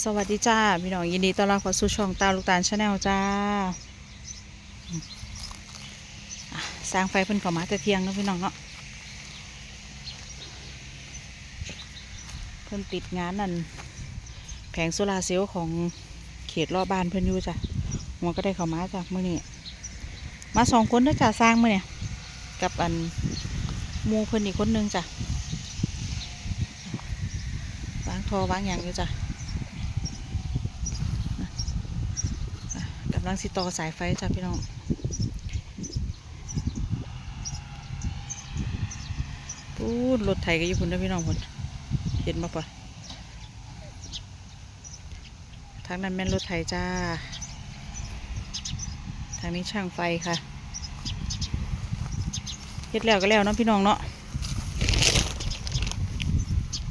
สวัสดีจ้าพี่น้องยินดีต้อนรับเข้าสู่ช่องตาลูกตาลชาแนลจ้าสร้างไฟเพิ่นข้ามาแต่เที่ยงนะพี่น้องเนาะเพิ่นติดงานนั่นแผงโซลาเซลล์ของเขตรอบบ้านเพิ่นอยู่จ้ะหัวก็ได้เข้ามาจ้ะมื้อนี้มาสองคนเด้อจ้ะสร้างเมื้อเนี่ยกับอันมูเพิ่นอีกคนนึงจ้ะวางทอวางหยังอยู่จ้ะำลังสิต่อสายไฟจ้ะพี่น้องพูดรถไถก็อยู่พุ่นเด้อพี่น้องพุ่นเห็นบ่ปะทางนั้นแม่นรถไถจ้า ทางนี้ช่างไฟค่ะเฮ็ดแล้วก็แล้วเนาะพี่น้องเนาะ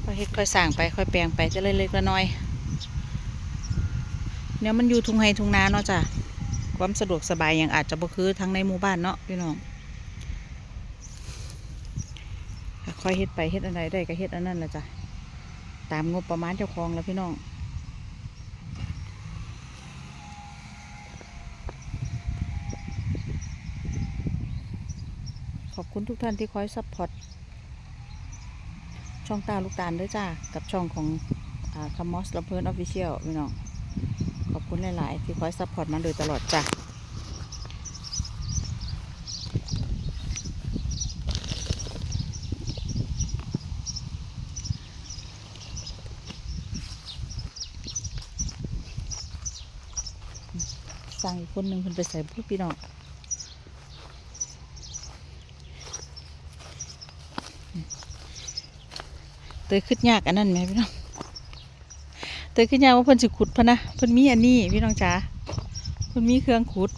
ค่อยเฮ็ดค่อยสร้างไปค่อยแปลงไปจะเล็กๆละน้อยเนี่ยมันอยู่ทุ่งไฮทุ่งนาเนาะจ้ะ ความสะดวกสบายอย่างอาจจะบ่คือทั้งในหมู่บ้านเนาะพี่น้องค่อยเฮ็ดไปเฮ็ดอันใดได้ก็เฮ็ดอันนั้นแหละจ้ะตามงบประมาณเจ้าของแล้วพี่น้องขอบคุณทุกท่านที่คอยซัพพอร์ตช่องตาลูกตาลด้วยจ้า กับช่องของคัมมอสลำเพลินออฟฟิเชียลพี่น้อง คุณหลาย ๆ ที่คอยซัพพอร์ตมาโดยตลอดจ้ะสั่งอีกคนหนึ่งคนไปใส่ผู้พี่น้องเตยขึ้นยากอันนั้นไหมพี่น้อง เตยขึ้นยาว่าเพิ่นสิขุดพะนะเพิ่นมีอันนี้พี่น้องจ๋าเพิ่นมีเครื่องขุด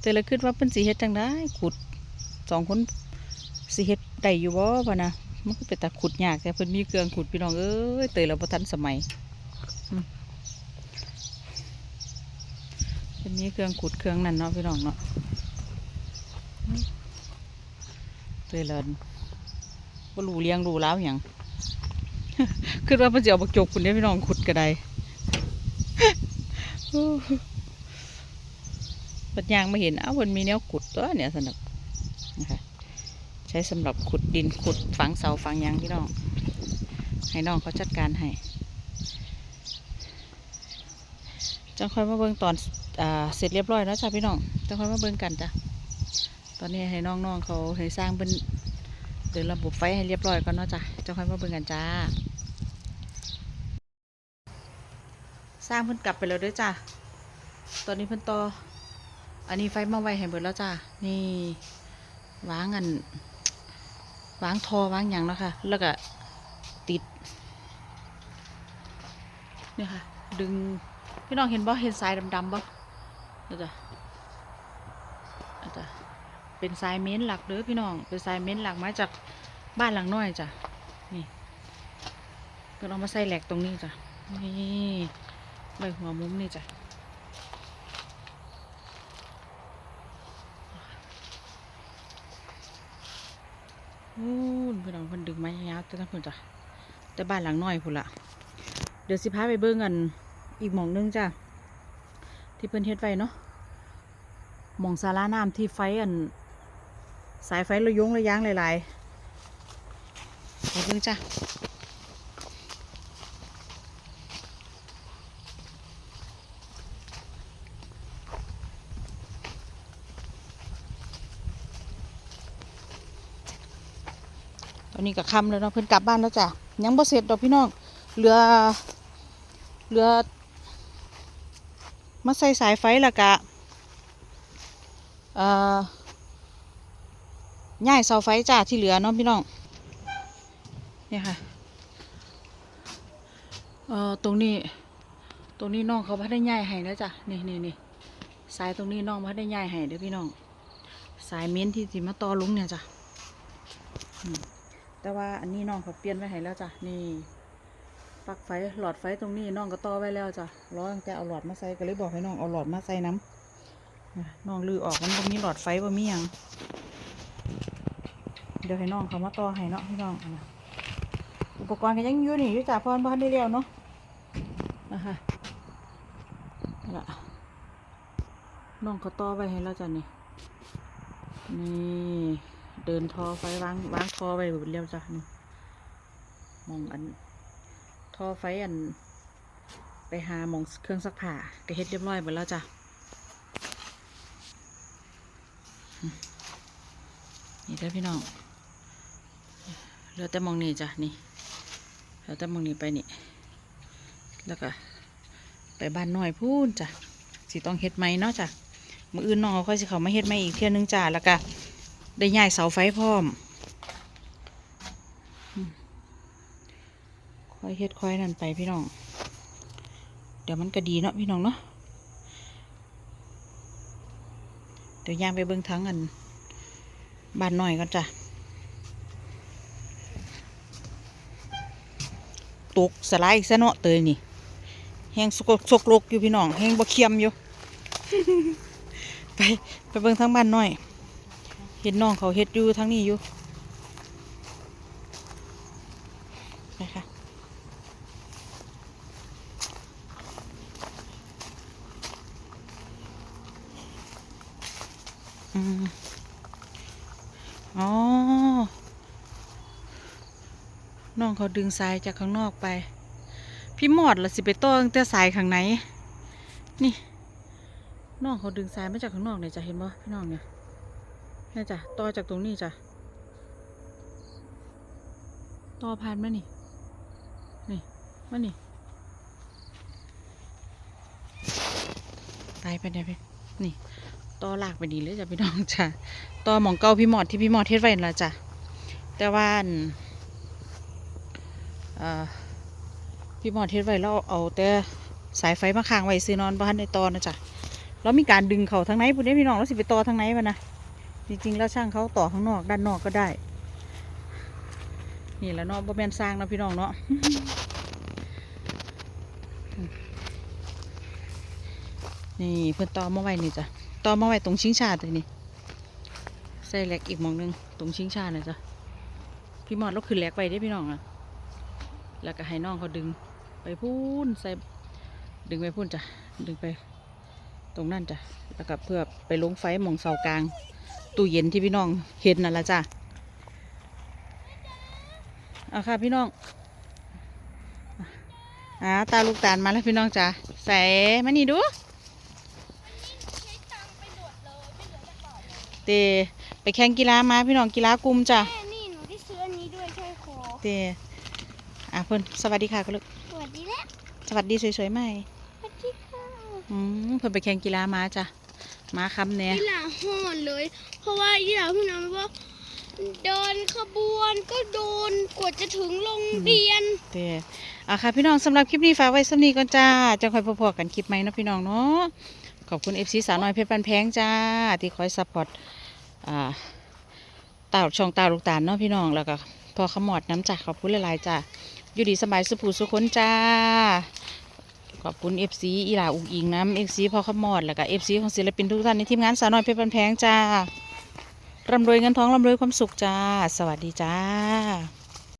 เตยเลยคิดว่าเพิ่นสิเฮ็ดจังได้ขุดสองคนสิเฮ็ดได้อยู่บ่พะนะมันก็เป็นแต่ขุดยากแต่เพิ่นมีเครื่องขุดพี่น้องเอ้ยเตยเราบ่ทันสมัยเพิ่นมีเครื่องขุดเครื่องนั่นเนาะพี่น้องเนาะเตยเลินบ่รู้เลี้ยงรู้แล้วหยัง คิดว่าเพิ่นสิเอาบักจกคุณเด้พี่น้องขุดก็ไดปัญญางมาเห็นอ้าวมันมีแนวขุดตัวเนี่ยสนับนะคะใช้สำหรับขุดดินขุดฝังเสาฝังยางพี่น้อง ให้น้องเขาจัดการให้จังค่อยมาเบิ่งตอนอเสร็จเรียบร้อยแล้วจ้ะพี่น้องจังค่อยมาเบิ่งกันจ้ะตอนนี้ให้น้องๆเขาให้สร้างเป็น เดินระบบไฟให้เรียบร้อยก่อนเนาะจ้ะจังค่อยมาเบิ่งกันจ้า สร้างเพิ่นกลับไปแล้วด้วยจ้ะตอนนี้เพิ่นต่ออันนี้ไฟมาไว้ให้เบิดแล้วจ้ะนี่วางอันวางทอวางหยังแล้วค่ะ แล้วก็ติดเนี่ยค่ะ ดึงพี่น้องเห็นบ่เห็นสายดำๆบ่เนี่จ้ะจ้ะ เป็นสายเม้นหลักเด้อพี่น้อง เป็นสายเม้นหลักมาจากบ้านหลังน้อยจ้ะ นี่เพิ่นเอามาใส่แหลกตรงนี้จ้ะ นี่ใบหัวมุมนี่จ้ะอู้พี่น้องเพิ่นดึงไม้ยาวแต่ทั้งเพิ่นจ้ะ แต่บ้านหลังน้อยพุ่นละเดี๋ยวสิพาไปเบิ่งกันอีกหม่องหนึงจ้ะ ที่เพิ่นเฮ็ดไว้เนาะหม่องศาลาน้ำที่ไฟอัน สายไฟระยงระยางหลายๆไปเบิ่งจ้ะตอนนี้ก็ค่ำแล้วเนาะเพิ่นกลับบ้านแล้วจ้ะยังบ่เสร็จดอกพี่น้องเหลือเหลือมาใส่สายไฟล้วก็เอ่อ ย่ายเสาไฟจ้าที่เหลือเนาะพี่น้องเนี่ยค่ะเอ่อตรงนี้ ตรงนี้น้องเขาพัดได้ย่ายให้นะจ้ะนี่นี่นี่สายตรงนี้น้องพัดได้ย่ายให้เด้อพี่น้อง สายเม้นที่สิมาต่อลุงเนี่ยจ้ะแต่ว่าอันนี้น้องเขาเปลี่ยนไว้ให้แล้วจ้ะนี่ปลั๊กไฟหลอดไฟตรงนี้น้องก็ต่อไว้แล้วจ้ะรอตั้งแต่เอาหลอดมาใส่ก็เลยบอกให้น้องเอาหลอดมาใส่น้ำน้องลือออกมันบ่มีหลอดไฟบ่มีหยัง เดี๋ยวให้น้องเขามาต่อให้เนาะพี่น้องนะอุปกรณ์ก็ยังอยู่นี่อยู่จ้ะเพราะว่าบ้านได้เรียวเนาะนะคะละน้องเขาต่อไว้ให้แล้วจ้ะนี่นี่เดินทอไฟวางวางทอไว้เรียวจ้ะนี่มองอันทอไฟอัน ไปหามองเครื่องซักผ้าก็เฮ็ดเรียบร้อยหมดแล้วจ้ะนี่เด้พี่น้อง เหลือแต่มองนี่จ้ะนี่เหลือแต่มองนี่ไปนี่ แล้วก็ไปบ้านน้อยพูนจ้ะสิต้องเฮ็ดไหมเนาะจ้ะมืออื่นน้องเขาค่อยสิเขามาเฮ็ดไหมอีกเที่ยนึงจ้ะแล้วก็ได้ย้ายเสาไฟพร้อมค่อยเฮ็ดค่อยนั่นไปพี่น้อง เดี๋ยวมันก็ดีเนาะพี่น้องเนาะเดี๋ยวย่างไปเบิ้งทั้งอันบ้านหน่อยก่อนจ้ะ ตกสลายซะเนาะเตยนี่แห้งสกสกลกอยู่พี่น้องแห้งบ่เคียมอยู่ ไปไปเบิ่งทั้งบ้านหน่อย เห็นน้องเขาเฮ็ดอยู่ทั้งนี้อยู่ไปค่ะอืมอ๋อ น้องเขาดึงสายจากข้างนอกไป พี่หมอดละสิไปต่อตั้งแต่สายข้างในนี่ น้องเขาดึงสายมาจากข้างนอกเนี่ยจะเห็นบ่พี่น้องเนี่ยนี่จ้ะต่อจากตรงนี้จ้ะต่อผ่านมานี่ นี่มานี่ตายไปเนี่ยพี่นี่ต่อลากไปดีเลยจ้ะพี่น้องจ้ะต่อหมองเก่าพี่หมอดที่พี่หมอดเทศไว้นั่นละจ้ะแต่ว่าอัน พี่หมอดเทศไว้แล้วเอาแต่สายไฟมาค้างไว้ซื้อนอนบ้านในตอนนะจ๊ะแล้วมีการดึงเขาทางไหนพูดได้พี่น้องแล้วสิไปต่อทางไหนวะนะจริงๆแล้วช่างเขาต่อข้างนอกด้านนอกก็ได้ นี่แหละเนาะบ่แม่นสร้างนะพี่น้องเนาะนี่เพื่อนต่อมาไว้นี่จ้ะต่อมาไว้ตรงชิงชาตัวนี้ใส่แหลกอีกมองหนึงตรงชิงชาเน่ะจ้ะพี่หมอดเราขึ้นแหลกไปได้พี่น้องอะ แล้วก็ให้น้องเขาดึงไปพูนใส่ดึงไปพูนจ้ะดึงไปตรงนั่นจ้ะแล้วก็เพื่อไปลงไฟหมองเสากลาง ตู้เย็นที่พี่น้องเห็นนั่นละจ้ะเอาค่ะพี่น้องอ่าตาลูกตาลมาแล้วพี่น้องจ้ะใส่มานี่ดูเตไปแข่งกีฬามาพี่น้องกีฬากลุ่มจ้ะแม่นี่หนูได้ซื้ออันนี้ด้วยใช่คอเต อะเพิ่นสวัสดีค่ะคุณลูกสวัสดีแล้วสวัสดีสวยๆไหมสวัสดีค่ะอืมเพิ่นไปแข่งกีฬามาจ้ะมาคำเนี่ยอีหลาห่อนเลย เพราะว่าอีหลาพี่น้องว่าเดินขบวนก็โดนกว่าจะถึงโรงเรียนเตอะค่ะพี่น้องสำหรับคลิปนี้ฝากไว้สำนีก่อนจ้าจะคอยพอๆกันคลิปใหม่เนาะพี่น้องเนาะขอบคุณ FC สาวน้อยเพชรปันแพงจ้า ที่คอยซัพพอร์ตอ่าตาช่องตาลูกตาลเนาะพี่น้องแล้วก็ พอขมอดน้ำจากขอบคุณหลายๆจ้าอยู่ดีสบายสุภูสุขนจ้า ขอบคุณ FC อีหลาอุกอิงน้ำเอฟซีพอขมอดแล้วก็ FC ของศิลปินทุกท่านในทีมงานสาวน้อยเพชรบันแพงจ้าร่ำรวยเงินทองร่ำรวยความสุขจ้า สวัสดีจ้า